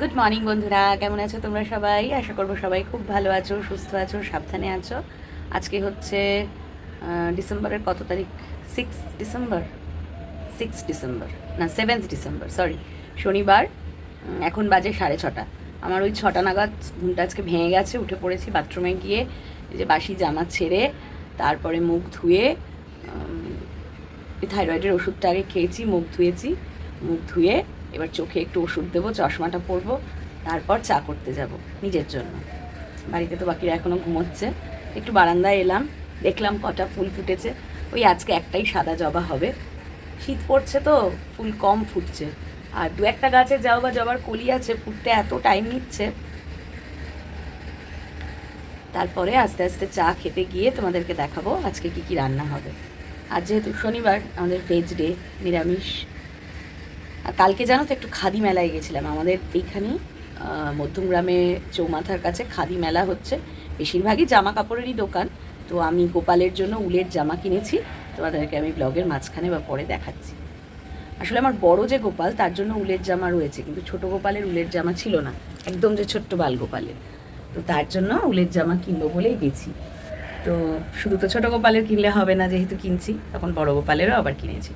Good morning বন্ধুরা। কেমন আছো তোমরা সবাই? আশা করব সবাই খুব ভালো আছো, সুস্থ আছো, সাবধানে আছো। আজকে হচ্ছে ডিসেম্বরের কত তারিখ? সিক্স ডিসেম্বর সিক্স ডিসেম্বর না সেভেন্থ ডিসেম্বর সরি শনিবার এখন বাজে সাড়ে ছটা। আমার ওই ছটা নাগাদ ঘুমটা আজকে ভেঙে গেছে, উঠে পড়েছি বাথরুমে গিয়ে যে বাসি জামা ছেড়ে, তারপরে মুখ ধুয়ে থাইরয়েডের ওষুধটা আগে খেয়েছি, মুখ ধুয়েছি, মুখ ধুয়ে এবার চোখে একটু ওষুধ দেবো, চশমাটা পরবো, তারপর চা করতে যাব নিজের জন্য। বাড়িতে তো বাকিরা এখনও ঘুমোচ্ছে। একটু বারান্দায় এলাম, দেখলাম কটা ফুল ফুটেছে। ওই আজকে একটাই সাদা জবা হবে। শীত পড়ছে তো, ফুল কম ফুটছে। আর দু একটা গাছে যাও বা জবার কলি আছে, ফুটতে এত টাইম নিচ্ছে। তারপরে আস্তে আস্তে চা খেতে গিয়ে তোমাদেরকে দেখাবো আজকে কি কি রান্না হবে। আর যেহেতু শনিবার, আমাদের ভেজ ডে নিরামিষ। কালকে জানো তো একটু খাদি মেলায় গেছিলাম। আমাদের এইখানেই আহ, মধ্যমগ্রামে চৌমাথার কাছে খাদি মেলা হচ্ছে। বেশিরভাগই জামা কাপড়েরই দোকান। তো আমি গোপালের জন্য উলের জামা কিনেছি। তোমাদেরকে আমি ব্লগের মাঝখানে বা পরে দেখাচ্ছি। আসলে আমার বড় যে গোপাল তার জন্য উলের জামা রয়েছে। কিন্তু ছোট গোপালের উলের জামা ছিল না। একদম যে ছোট্ট বাল গোপালের। তো তার জন্য উলের জামা কিনবো বলেই গেছি। তো শুধু তো ছোট গোপালের কিনলে হবে না যেহেতু কিনছি তখন বড় গোপালেরও আবার কিনেছি।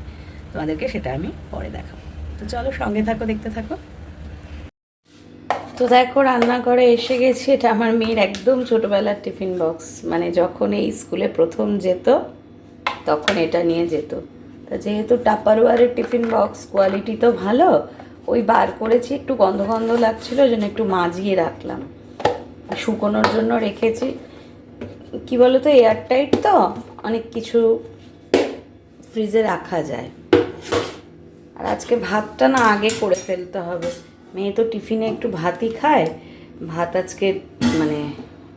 তোমাদেরকে সেটা আমি পরে দেখাবো। তো চলো সঙ্গে থাকো, দেখতে থাকো। তো দেখো, রান্নাঘরে এসে গেছি। এটা আমার মেয়ের একদম ছোটোবেলার টিফিন বক্স। মানে যখন এই স্কুলে প্রথম যেত, তখন এটা নিয়ে যেত। তা যেহেতু টাপারওয়ারের টিফিন বক্স, কোয়ালিটি তো ভালো, ওই বার করেছি, একটু গন্ধ গন্ধ লাগছিল, ওই জন্য একটু মাজিয়ে রাখলাম। শুকোনোর জন্য রেখেছি। কি বলো তো এয়ারটাইট তো, অনেক কিছু ফ্রিজে রাখা যায়। আর আজকে ভাতটা না আগে করে ফেলতে হবে। মেয়ে তো টিফিনে একটু ভাতই খায়। ভাত আজকে মানে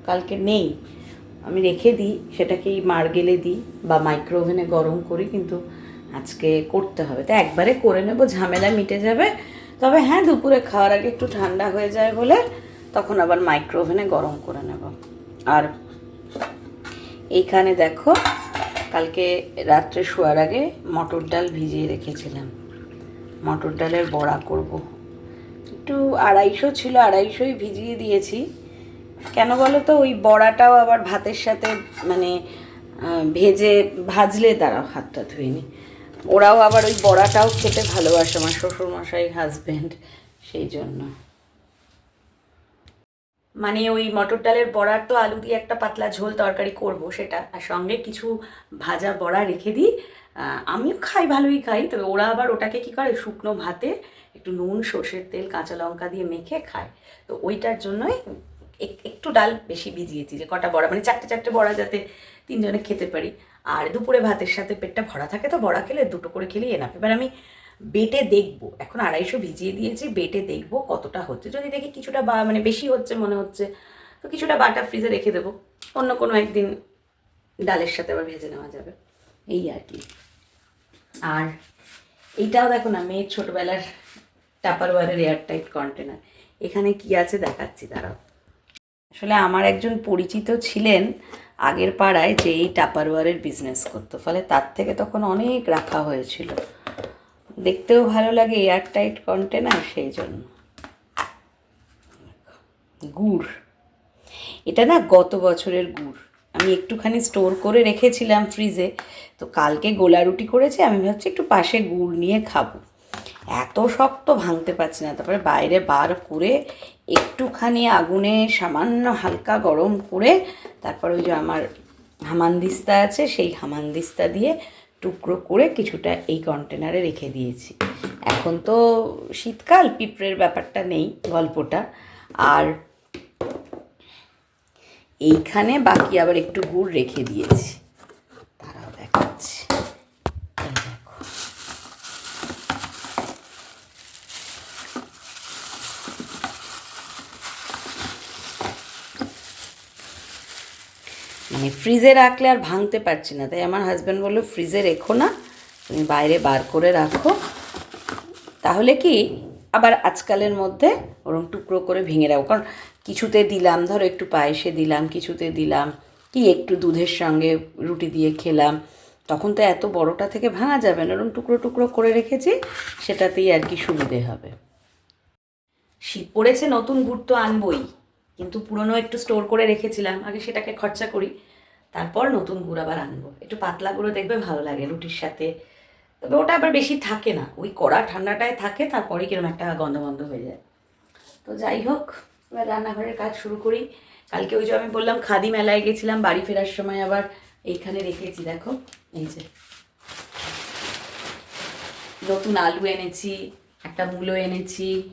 কালকে নেই। আমি রেখে দিই, সেটাকেই মার্গেলে দিই বা মাইক্রো ওভেনে গরম করি, কিন্তু আজকে করতে হবে। তো একবারে করে নেব, ঝামেলা মিটে যাবে। তবে হ্যাঁ দুপুরে খাওয়ার আগে একটু ঠান্ডা হয়ে যায় বলে তখন আবার মাইক্রো ওভেনে গরম করে নেব। আর এইখানে দেখো, কালকে রাত্রে শোয়ার আগে মটর ডাল ভিজিয়ে রেখেছিলাম। মটর ডালের বড়া করব। একটু আড়াইশো ছিল, আড়াইশোই ভিজিয়ে দিয়েছি। কেন বলো তো ওই বড়াটাও আবার ভাতের সাথে মানে ভেজে ভাজলে তারা হাতটা ধুইনি ওরাও আবার ওই বড়াটাও খেতে ভালোবাসে আমার শ্বশুরমশাই হাজব্যান্ড সেই জন্য। মানে ওই মটর ডালের বড়ার তো আলু দিয়ে একটা পাতলা ঝোল তরকারি করব সেটা। আর সঙ্গে কিছু ভাজা বড়া রেখে দিই। আমিও খাই, ভালোই খাই। তবে ওরা আবার ওটাকে কি করে? শুকনো ভাতে একটু নুন, সর্ষের তেল, কাঁচা লঙ্কা দিয়ে মেখে খায়। তো ওইটার জন্যই এক- একটু ডাল বেশি ভিজিয়েছি যে কটা বড়া মানে চারটে চারটে বড়া যাতে তিনজনে খেতে পারি। আর দুপুরে ভাতের সাথে পেটটা ভরা থাকে, তো বড়া খেলে দুটো করে খেলেই এনাফ। এবার আমি বেটে দেখব। এখন আড়াইশো ভিজিয়ে দিয়েছি, বেটে দেখব কতটা হচ্ছে। যদি দেখি কিছুটা বা মানে বেশি হচ্ছে মনে হচ্ছে, তো কিছুটা বাটা ফ্রিজে রেখে দেবো। অন্য কোনো একদিন ডালের সাথে আবার ভেজে নেওয়া যাবে। এই আর কি। আর এইটাও দেখো না, মেয়ের ছোটোবেলার টাপারওয়ারের এয়ার টাইট কন্টেনার এখানে কি আছে দেখাচ্ছি, দাঁড়াও। আসলে আমার একজন পরিচিত ছিলেন আগের পাড়ায়, যে এই টাপারওয়ারের বিজনেস করতো। ফলে তার থেকে তখন অনেক রাখা হয়েছিল। দেখতেও ভালো লাগে এয়ারটাইট কন্টেনার সেই জন্য। গুড়। এটা না গত বছরের গুড়। আমি একটুখানি স্টোর করে রেখেছিলাম ফ্রিজে তো কালকে গোলা রুটি করেছি, আমি ভাবছি একটু পাশে গুড় নিয়ে খাব। এত শক্ত ভাঙতে পারছি না। তারপরে বাইরে বার করে একটুখানি আগুনে সামান্য হালকা গরম করে, তারপরে ওই যে আমার হামানদিস্তা আছে, সেই হামানদিস্তা দিয়ে টুকরো করে কিছুটা এই কন্টেনারে রেখে দিয়েছি। এখন তো শীতকাল, পিঁপড়ের ব্যাপারটা নেই গল্পটা। আর এইখানে বাকি আবার একটু গুড় রেখে দিয়েছি তারাও দেখাচ্ছি এই দেখো মানে ফ্রিজে রাখলে আর ভাঙতে পারছি না। তাই আমার হাজব্যান্ড বলল, ফ্রিজে রেখো না, তুমি বাইরে বার করে রাখো। তাহলে কি, আবার আজকালের মধ্যে ওরম টুকরো করে ভেঙে রাখো কারণ কিছুতে দিলাম, ধরো একটু পায়েসে দিলাম, কিছুতে দিলাম, কি একটু দুধের সঙ্গে রুটি দিয়ে খেলাম, তখন তো এত বড়টা থেকে ভাঙা যাবে না। ওরম টুকরো টুকরো করে রেখেছি, সেটাতেই আর কি সুবিধে হবে। শীত পড়েছে, নতুন গুড় তো আনবই, কিন্তু পুরনো একটু স্টোর করে রেখেছিলাম। আগে সেটাকে খরচা করি। তারপর নতুন গুড় আবার আনব। একটু পাতলা গুঁড়ো দেখবে ভালো লাগে রুটির সাথে। তবে ওটা আবার বেশি থাকে না। ওই কড়া ঠান্ডাটায় থাকে তারপরে কীরকম একটা গন্ধ গন্ধ হয়ে যায়। তো যাই হোক, এবার রান্নাঘরের কাজ শুরু করি। কালকে ওই যে আমি বললাম, খাদি মেলায় গেছিলাম, বাড়ি ফেরার সময় আবার এইখানে রেখেছি, দেখো। এই যে। নতুন আলু এনেছি, একটা মূলো এনেছি,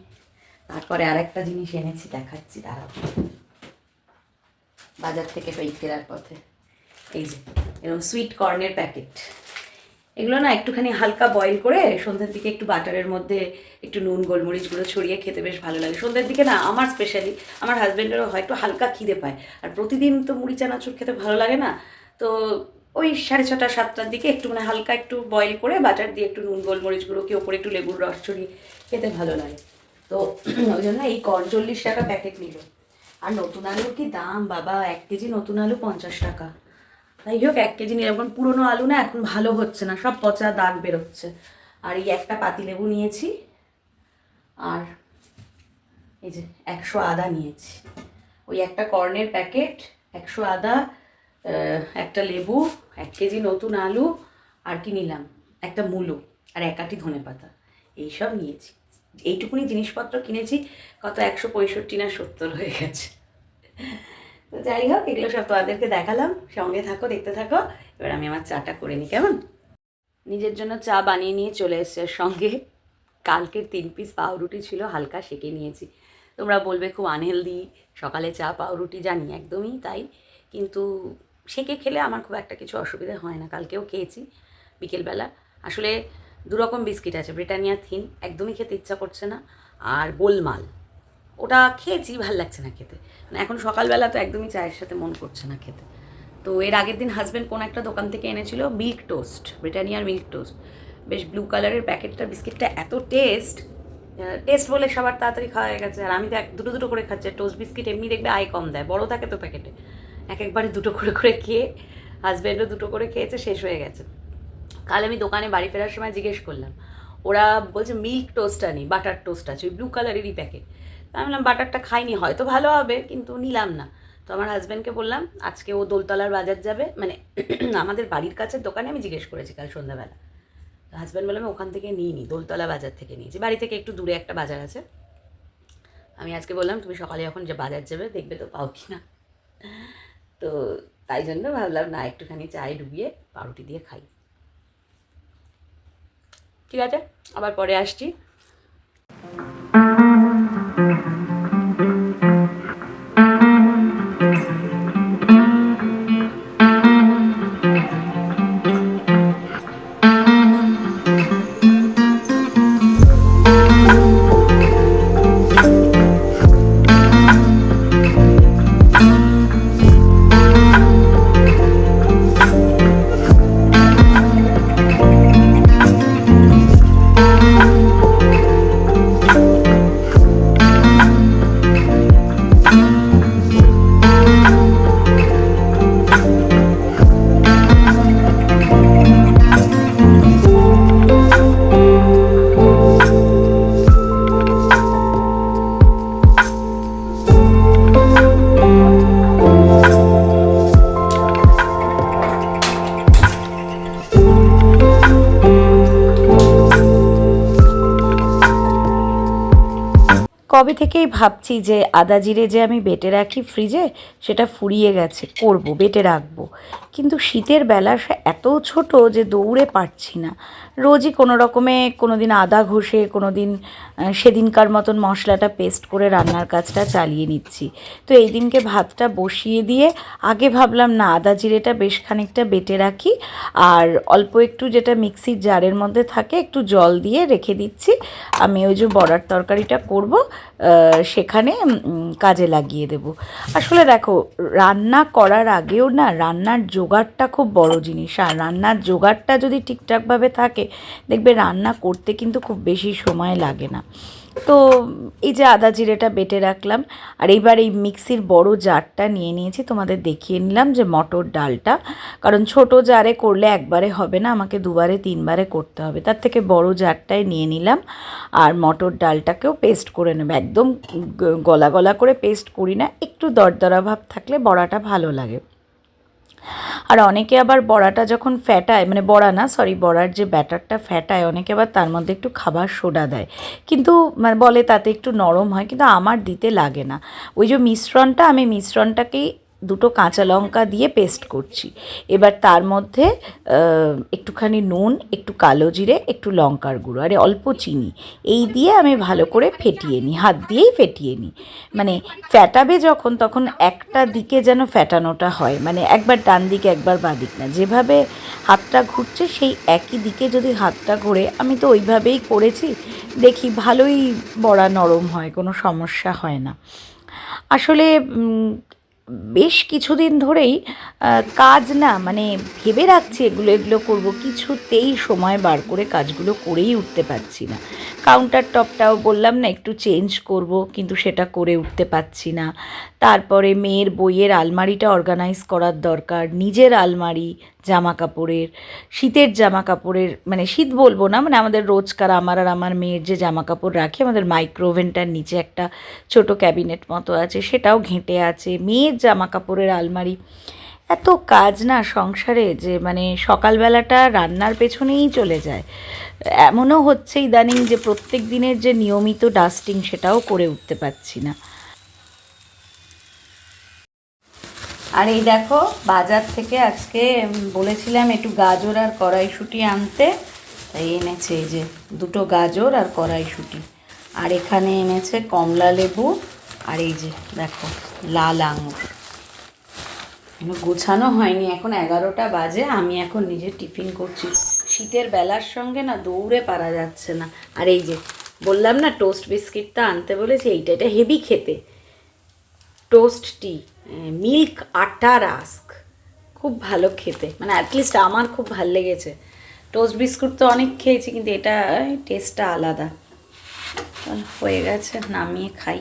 তারপরে আর একটা জিনিস এনেছি, দেখাচ্ছি, দাঁড়াও। বাজার থেকে ফেরার পথে। এই যে, এরকম সুইট কর্নের প্যাকেট এগুলো না একটুখানি হালকা বয়েল করে সন্ধ্যের দিকে একটু বাটারের মধ্যে একটু নুন, গোলমরিচ গুঁড়ো ছড়িয়ে খেতে বেশ ভালো লাগে। সন্ধ্যের দিকে না, আমার স্পেশালি আমার হাজব্যান্ডেরও হয় একটু হালকা খিদে পায়। আর প্রতিদিন তো মুড়ি, চানাচুর খেতে ভালো লাগে না। তো ওই সাড়ে ছটা, সাতটার দিকে একটু মানে হালকা একটু বয়েল করে বাটার দিয়ে একটু নুন, গোলমরিচ গুঁড়ো, কি ওপরে একটু লেবুর রস ছড়িয়ে খেতে ভালো লাগে। তো ওই জন্য এই কর চল্লিশ টাকা প্যাকেট নিল। আর নতুন আলুর কি দাম? বাবা, এক কেজি নতুন আলু পঞ্চাশ টাকা। যাই হোক, এক কেজি নিয়ে এখন পুরোনো আলু না, এখন ভালো হচ্ছে না, সব পচা দাগ বেরোচ্ছে। আর এই একটা পাতিলেবু নিয়েছি, আর এই যে একশো আদা নিয়েছি। ওই একটা কর্নের প্যাকেট, একশো আদা একটা লেবু, এক কেজি নতুন আলু, আর কি নিলাম? একটা মূলো আর এক আটি ধনে পাতা। এইসব নিয়েছি। এইটুকুনি জিনিসপত্র কিনেছি, কত একশো পঁয়ষট্টি না সত্তর হয়ে গেছে। তো যাই হোক, এগুলো সব তোমাদেরকে দেখালাম। সঙ্গে থাকো, দেখতে থাকো। এবার আমি আমার চাটা করে নিই, কেমন? নিজের জন্য চা বানিয়ে নিয়ে চলে এসছে। সঙ্গে কালকের তিন পিস পাউরুটি ছিল, হালকা সেকে নিয়েছি। তোমরা বলবে খুব আনহেলদি সকালে চা, পাউরুটি জানি, একদমই তাই। কিন্তু সেকে খেলে আমার খুব একটা কিছু অসুবিধা হয় না। কালকেও খেয়েছি বিকেলবেলা। আসলে দুরকম বিস্কিট আছে, ব্রিটানিয়া থিন, একদমই খেতে ইচ্ছা করছে না। আর গোলমাল। ওটা খেয়েছি ভালো লাগছে না খেতে। মানে এখন সকালবেলা তো একদমই চায়ের সাথে মন করছে না খেতে। তো এর আগের দিন হাজব্যান্ড কোনো একটা দোকান থেকে এনেছিল মিল্ক টোস্ট ব্রিটানিয়ার মিল্ক টোস্ট বেশ ব্লু কালারের প্যাকেটটা, বিস্কিটটা এত টেস্ট টেস্ট বলে সবার তাড়াতাড়ি খাওয়া হয়ে গেছে। আর আমি তো এক, দুটো দুটো করে খাচ্ছি। টোস্ট বিস্কিট এমনি দেখবে আয় কম দেয়। বড় থাকে তো প্যাকেটে। এক একবারে দুটো করে করে খেয়ে হাজব্যান্ডও দুটো করে খেয়েছে, শেষ হয়ে গেছে। কাল আমি দোকানে বাড়ি ফেরার সময় জিজ্ঞেস করলাম। ওরা বলছে মিল্ক টোস্ট আনি বাটার টোস্ট আছে। ওই ব্লু কালারেরই প্যাকেট আমি বললাম, বাটারটা খাইনি, হয়তো ভালো হবে। কিন্তু নিলাম না। তো আমার হাজব্যান্ডকে বললাম, আজকে ও দোলতলার বাজার যাবে। মানে আমাদের বাড়ির কাছের দোকানে আমি জিজ্ঞেস করেছি কাল সন্ধ্যাবেলা। তো হাজব্যান্ড বললাম ওখান থেকে নিই নি দোলতলা বাজার থেকে নিয়েছি। বাড়ি থেকে একটু দূরে একটা বাজার আছে। আমি আজকে বললাম, তুমি সকালে যখন যে বাজার যাবে, দেখবে তো পাও কি না? তো তাই জন্য ভাবলাম, না, একটুখানি চায়ে ডুবিয়ে পাউরুটি দিয়ে খাই। ঠিক আছে? আবার পরে আসছি। কবে থেকেই ভাবছি যে আদা জিরে যে আমি বেটে রাখি ফ্রিজে সেটা ফুরিয়ে গেছে, করব, বেটে রাখব। কিন্তু শীতের বেলা সে এত ছোট যে দৌড়ে পারছি না। রোজই কোনো রকমে কোনো দিন আদা ঘষে কোনো দিন সেদিনকার মতন মশলাটা পেস্ট করে রান্নার কাজটা চালিয়ে নিচ্ছি। তো এই দিনকে ভাতটা বসিয়ে দিয়ে আগে ভাবলাম, না, আদা জিরেটা বেশ খানিকটা বেটে রাখি আর অল্প একটু যেটা মিক্সির জারের মধ্যে থাকে একটু জল দিয়ে রেখে দিচ্ছি। আমি ওই যে বড়ার তরকারিটা করব সেখানে কাজে লাগিয়ে দেব। আসলে দেখো, রান্না করার আগেও না, রান্নার জোগাড়টা খুব বড় জিনিস। আর রান্নার জোগাড়টা যদি ঠিকঠাকভাবে থাকে, দেখবে রান্না করতে কিন্তু খুব বেশি সময় লাগে না। তো এই যে আদা জিরেটা বেটে রাখলাম, আর এইবার এই মিক্সির বড় জারটা নিয়ে নিয়েছি, তোমাদের দেখিয়ে নিলাম যে মটর ডালটা। কারণ ছোট জারে করলে একবারে হবে না, আমাকে দুবারে, তিনবারে করতে হবে। তার থেকে বড় জারটাই নিয়ে নিলাম, আর মটর ডালটাকেও পেস্ট করে নেব। একদম গলা গলা করে পেস্ট করি না, একটু দরদরা ভাব থাকলে বড়াটা ভালো লাগে। আর অনেকে আবার বড়াটা যখন ফ্যাটায় মানে বড়া না সরি বড়ার যে ব্যাটারটা ফ্যাটায় অনেকে আবার তার মধ্যে একটু খাবার সোডা দেয়। কিন্তু মানে বলে তাতে একটু নরম হয়, কিন্তু আমার দিতে লাগে না। ওই যে মিশ্রণটা, আমি মিশ্রণটাকেই দুটো কাঁচা লঙ্কা দিয়ে পেস্ট করছি। এবার তার মধ্যে একটুখানি নুন, একটু কালো জিরে, একটু লঙ্কার গুঁড়ো, আর অল্প চিনি। এই দিয়ে আমি ভালো করে ফেটিয়ে নিই, হাত দিয়েই ফেটিয়ে নিই। মানে ফ্যাটাবে যখন, তখন একটা দিকে যেন ফ্যাটানোটা হয়। মানে একবার ডান দিকে, একবার বাঁ দিক না। যেভাবে হাতটা ঘুরছে, সেই একই দিকে যদি হাতটা ঘোরে, আমি তো ওইভাবেই করেছি। দেখি ভালোই বড়া নরম হয়, কোনো সমস্যা হয় না। আসলে বেশ কিছুদিন ধরেই কাজ না মানে ভেবে রাখছি এগুলো এগুলো করব। কিছুতেই সময় বার করে কাজগুলো করেই উঠতে পারছি না। কাউন্টার টপটাও বললাম না, একটু চেঞ্জ করব, কিন্তু সেটা করে উঠতে পারছি না। তারপরে মেয়ের বইয়ের আলমারিটা অর্গানাইজ করার দরকার, নিজের আলমারি জামা কাপড়ের শীতের জামা কাপড়ের মানে শীত বলব না মানে আমাদের রোজকার, আমার আর আমার মেয়ের যে জামা কাপড় রাখি, আমাদের মাইক্রোওভেনটার নিচে একটা ছোট ক্যাবিনেট মতো আছে, সেটাও ঘেঁটে আছে। মেয়ের জামা কাপড়ের আলমারি। এত কাজ না সংসারে যে মানে সকালবেলাটা রান্নার পেছনেই চলে যায়। এমনও হচ্ছে ইদানিং যে প্রত্যেক দিনের যে নিয়মিত ডাস্টিং সেটাও করে উঠতে পারছি না। আর এই দেখো, বাজার থেকে আজকে বলেছিলাম একটু গাজর আর কড়াইশুঁটি আনতে। তাই এনেছে এই যে দুটো গাজর আর কড়াইশুঁটি। আর এখানে এনেছে কমলা লেবু। আর এই যে, দেখো, লাল আঙুর। গোছানো হয়নি, এখন এগারোটা বাজে, আমি এখন নিজে টিফিন করছি। শীতের বেলার সঙ্গে না দৌড়ে পারা যাচ্ছে না। আর এই যে, বললাম না টোস্ট বিস্কিটটা আনতে বলেছি, এইটা, এটা হেভি খেতে। টোস্ট টি মিল্ক আটা রাস্ক। খুব ভালো খেতে মানে অ্যাটলিস্ট আমার খুব ভালো লেগেছে। টোস্ট বিস্কুট তো অনেক খেয়েছি, কিন্তু এটা টেস্টটা আলাদা। হয়ে গেছে, নামিয়ে খাই।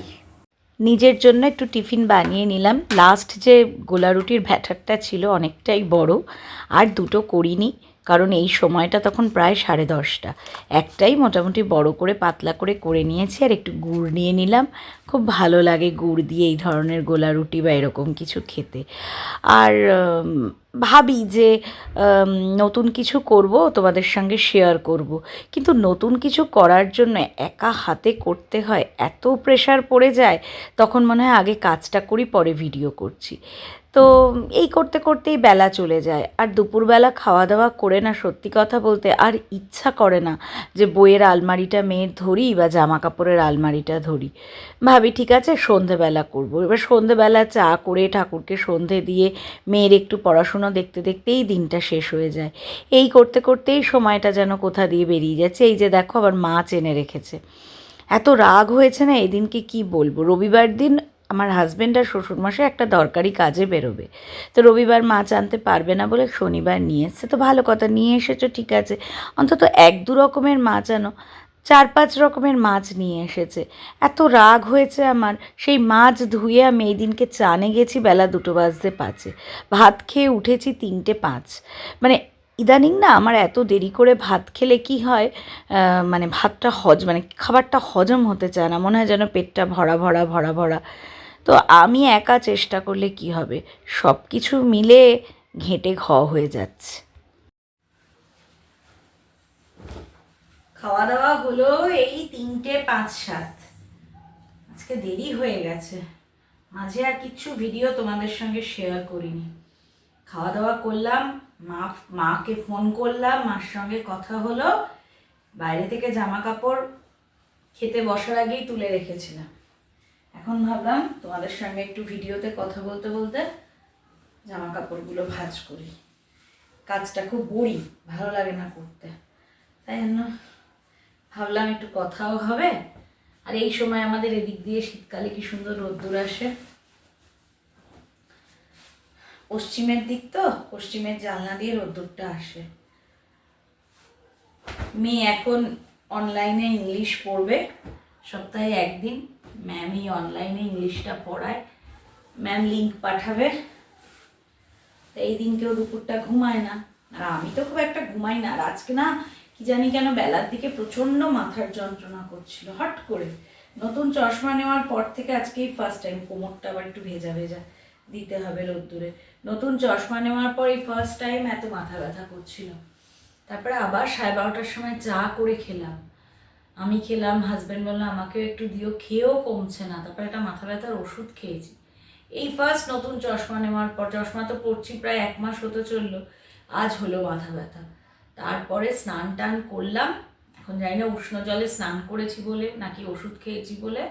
নিজের জন্য একটু টিফিন বানিয়ে নিলাম। লাস্ট যে গোলা রুটির ব্যাটারটা ছিল অনেকটাই বড়, আর দুটো করিনি, কারণ এই সময়টা তখন প্রায় সাড়ে দশটা। একটাই মোটামুটি বড় করে, পাতলা করে করে নিয়েছি, আর একটু গুড় নিয়ে নিলাম। খুব ভালো লাগে গুড় দিয়ে এই ধরনের গোলা রুটি বা এরকম কিছু খেতে। আর ভাবি যে নতুন কিছু করব, তোমাদের সঙ্গে শেয়ার করব। কিন্তু নতুন কিছু করার জন্য একা হাতে করতে হয়, এত প্রেশার পড়ে যায়, তখন মনে হয় আগে কাজটা করি, পরে ভিডিও করছি। তো এই করতে করতেই বেলা চলে যায়। আর দুপুরবেলা খাওয়া দাওয়া করে না, সত্যি কথা বলতে আর ইচ্ছা করে না যে বইয়ের আলমারিটা মেয়ের ধরি বা জামা কাপড়ের আলমারিটা ধরি। ভাবি, ঠিক আছে, সন্ধেবেলা করব। এবার সন্ধেবেলা চা করে ঠাকুরকে সন্ধে দিয়ে মেয়ের একটু পড়াশুনো দেখতে দেখতেই দিনটা শেষ হয়ে যায়। এই করতে করতেই সময়টা যেন কোথা দিয়ে বেরিয়ে যাচ্ছে, এই যে দেখো আবার মাছ এনে রেখেছে। এত রাগ হয়েছে না এদিনকে কি বলব? রবিবার দিন আমার হাজব্যান্ড আর শ্বশুরমশাই একটা দরকারি কাজে বেরোবে। তো রবিবার মাছ আনতে পারবে না বলে শনিবার নিয়ে এসছে। তো ভালো কথা, নিয়ে এসেছ, ঠিক আছে। অন্তত এক দু রকমের মাছ আনো চার পাঁচ রকমের মাছ নিয়ে এসেছে। এত রাগ হয়েছে আমার। সেই মাছ ধুয়ে আমি এই দিনকে চানে গেছি, বেলা দুটো বাজতে পাঁচে। ভাত খেয়ে উঠেছি তিনটে পাঁচ। মানে ইদানিং না আমার এত দেরি করে ভাত খেলে কি হয় মানে ভাতটা হজ মানে খাবারটা হজম হতে চায় না। মনে হয় যেন পেটটা ভরা ভরা ভরা ভরা। তো আমি একা চেষ্টা করলে কি হবে? সব কিছু মিলে ঘেঁটে ঘ হয়ে যাচ্ছে। খাওয়া দাওয়া হলো এই তিনটে পাঁচ সাত। আজকে দেরি হয়ে গেছে। মাঝে আর কিচ্ছু ভিডিও তোমাদের সঙ্গে শেয়ার করিনি। খাওয়া দাওয়া করলাম, মা, মাকে ফোন করলাম, মার সঙ্গে কথা হলো। বাইরে থেকে জামা কাপড় খেতে বসার আগেই তুলে রেখেছিলাম। এখন ভাবলাম তোমাদের সঙ্গে একটু ভিডিওতে কথা বলতে বলতে জামা কাপড়গুলো ভাঁজ করি। কাজটা খুব বড়ি ভালো লাগে না করতে। তাই জন্য ভাবলাম একটু কথাও হবে। আর এই সময় আমাদের এদিক দিয়ে শীতকালে কি সুন্দর রোদ্দুর আসে? পশ্চিমের দিক তো, পশ্চিমের জানলা দিয়ে রোদ্দুরটা আসে। মেয়ে এখন অনলাইনে ইংলিশ পড়বে। সপ্তাহে একদিন ম্যামই অনলাইনে ইংলিশটা পড়ায়। ম্যাম লিঙ্ক পাঠাবে। এই দিন কেউ দুপুরটা ঘুমায় না। আর আমি তো খুব একটা ঘুমাই না। আর আজকে না কি জানি কেন বেলার দিকে প্রচণ্ড মাথার যন্ত্রণা করছিল। হট করে নতুন চশমা নেওয়ার পর থেকে আজকেই ফার্স্ট টাইম কোমরটা আবার একটু ভেজা ভেজা দিতে হবে রোদ্দুরে। নতুন চশমা নেওয়ার পর এই ফার্স্ট টাইম এত মাথা ব্যথা করছিল। তারপরে আবার সাড়ে বারোটার সময় চা করে খেলাম। আমি খেলাম হাজব্যান্ড বলল, আমাকেও একটু দিও, খেয়েও কমছে না। তারপরে একটা মাথা ব্যথার ওষুধ খেয়েছি। এই ফার্স্ট নতুন চশমা নেওয়ার পর, চশমা তো পড়ছি প্রায় এক মাস হতে চলল, আজ হলো মাথা ব্যথা। তারপরে স্নান টান করলাম। এখন জানি না উষ্ণ জলে স্নান করেছি বলে, নাকি ওষুধ খেয়েছি বলে,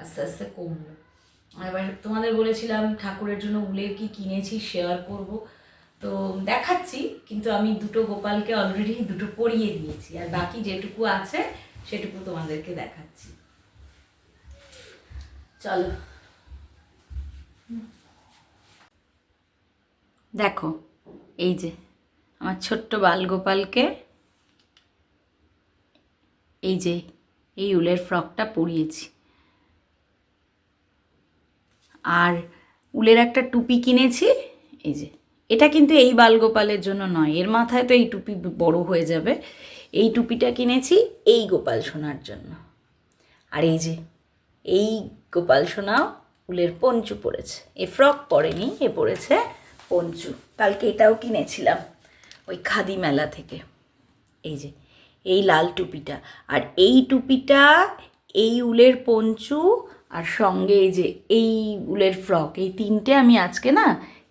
আস্তে আস্তে কমলো। এবার তোমাদের বলেছিলাম ঠাকুরের জন্য উলের কি কিনেছি শেয়ার করব। তো দেখাচ্ছি, কিন্তু আমি দুটো গোপালকে অলরেডি দুটো পরিয়ে দিয়েছি। আর বাকি যেটুকু আছে, সেটুকু তোমাদেরকে দেখাচ্ছি। চলো। দেখো, এই যে আমার ছোট্ট বালগোপালকে এই যে, এই উলের ফ্রকটা পরিয়েছি। আর উলের একটা টুপি কিনেছি, এই যে। এটা কিন্তু এই বালগোপালের জন্য নয়, এর মাথায় তো এই টুপি বড় হয়ে যাবে। এই টুপিটা কিনেছি এই গোপাল সোনার জন্য। আর এই যে, এই গোপাল সোনাও উলের পঞ্চু পরেছে। এ ফ্রক পরেনি, এ পরেছে পঞ্চু। কালকে এটাও কিনেছিলাম। ওই খাদি মেলা থেকে। এই যে, এই লাল টুপিটা। আর এই টুপিটা, এই উলের পঞ্চু, আর সঙ্গে এই যে এই উলের ফ্রক। এই তিনটে আমি আজকে না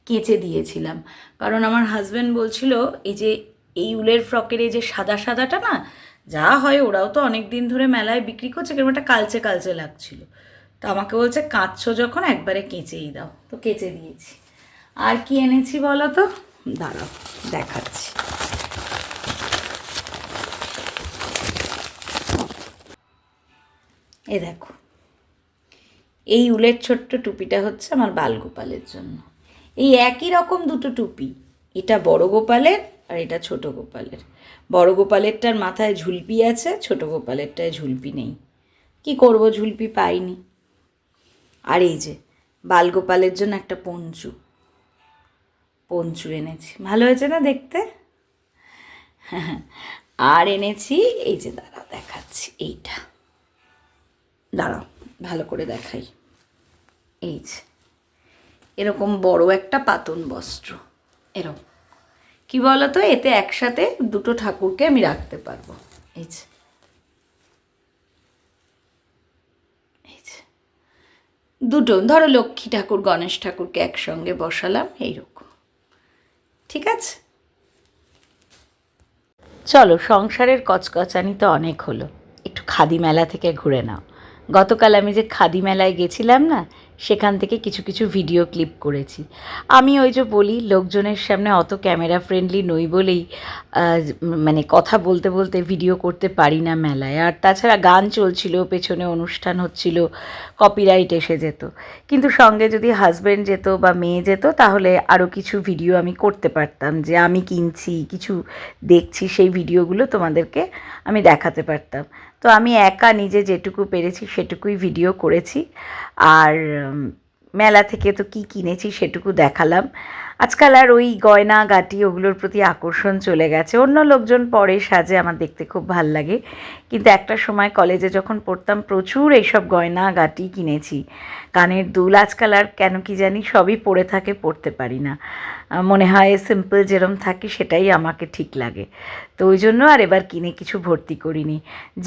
কেচে দিয়েছিলাম। কারণ আমার হাজব্যান্ড বলছিল, এই যে এই উলের ফ্রকের এই যে সাদা সাদাটা না, যা হয় ওরাও তো অনেক দিন ধরে মেলায় বিক্রি করছে, কেমন একটা কালচে কালচে লাগছিল। তো আমাকে বলছে কাঁচছো যখন, একবারে কেচেই দাও। তো কেচে দিয়েছি। আর কি এনেছি বলো তো? দাঁড়াও, দেখাচ্ছি। এ দেখো, এই উলের ছোট্ট টুপিটা হচ্ছে আমার বালগোপালের জন্য। এই একই রকম দুটো টুপি, এটা বড় গোপালের আর এটা ছোট গোপালের। বড় গোপালেরটার মাথায় ঝুলপি আছে, ছোট গোপালেরটায় ঝুলপি নেই। কি করব, ঝুলপি পাইনি। আর এই যে, বালগোপালের জন্য একটা পঞ্চু। পঞ্চু এনেছি। ভালো হয়েছে না দেখতে? আর এনেছি, এই যে দাঁড়া দেখাচ্ছি, এইটা। দাঁড়াও, ভালো করে দেখাই। এই যে, এরকম বড় একটা পাতন বস্ত্র। এরকম কি বলো তো এতে একসাথে দুটো ঠাকুরকে আমি রাখতে পারব। এই যে। দুটো, ধরো লক্ষ্মী ঠাকুর, গণেশ ঠাকুরকে একসঙ্গে বসালাম, এইরকম। ঠিক আছে? চলো, সংসারের কচকচানি তো অনেক হলো। একটু খাদি মেলা থেকে ঘুরে নাও। গতকাল আমি যে খাদি মেলায় গেছিলাম না সেখান থেকে কিছু কিছু ভিডিও ক্লিপ করেছি। আমি ওই যে বলি, লোকজনের সামনে অত ক্যামেরা ফ্রেন্ডলি নই বলেই মানে কথা বলতে বলতে ভিডিও করতে পারি না মেলায়। আর তাছাড়া গান চলছিল, পেছনে অনুষ্ঠান হচ্ছিল কপিরাইট এসে যেত। কিন্তু সঙ্গে যদি হাজব্যান্ড যেত বা মেয়ে যেত, তাহলে আরও কিছু ভিডিও আমি করতে পারতাম যে আমি কিনছি, কিছু দেখছি, সেই ভিডিওগুলো তোমাদেরকে আমি দেখাতে পারতাম। তো আমি একা নিজে যেটুকু পেরেছি সেটুকুই ভিডিও করেছি। আর মেলা থেকে তো কি কিনেছি সেটুকু দেখালাম। আজকাল আর ওই গয়না, গাটি ওগুলোর প্রতি আকর্ষণ চলে গেছে। অন্য লোকজন পরে সাজে আমার দেখতে খুব ভালো লাগে। কিন্তু একটা সময় কলেজে যখন পড়তাম, প্রচুর এইসব গয়না, গাটি কিনেছি। কানের দুল আজকাল আর কেন কি জানি সবই পরে থাকে, পড়তে পারি না। মনে হয় সিম্পল যেরম থাকে সেটাই আমাকে ঠিক লাগে। তো ওই জন্য আর এবার কিনে কিছু ভর্তি করিনি।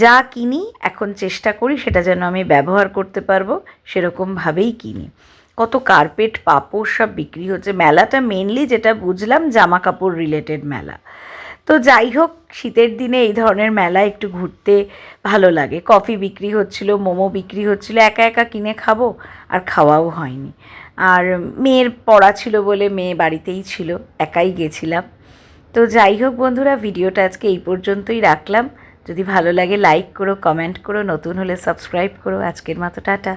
যা কিনি, এখন চেষ্টা করি সেটা যেন আমি ব্যবহার করতে পারব সেরকমভাবেই কিনি। কত কার্পেট পাপড় সব বিক্রি হচ্ছে। মেলাটা মেনলি যেটা বুঝলাম জামা কাপড় রিলেটেড মেলা। তো যাই হোক, শীতের দিনে এই ধরনের মেলা একটু ঘুরতে ভালো লাগে। কফি বিক্রি হচ্ছিল, মোমো বিক্রি হচ্ছিল, একা একা কিনে খাব আর খাওয়াও হয়নি। আর মেয়ের পড়া ছিল বলে মেয়ে বাড়িতেই ছিল, একাই গেছিলাম। তো যাই হোক বন্ধুরা, ভিডিওটা আজকে এই পর্যন্তই রাখলাম। যদি ভালো লাগে লাইক করো কমেন্ট করো, নতুন হলে সাবস্ক্রাইব করো। আজকের মতো টাটা।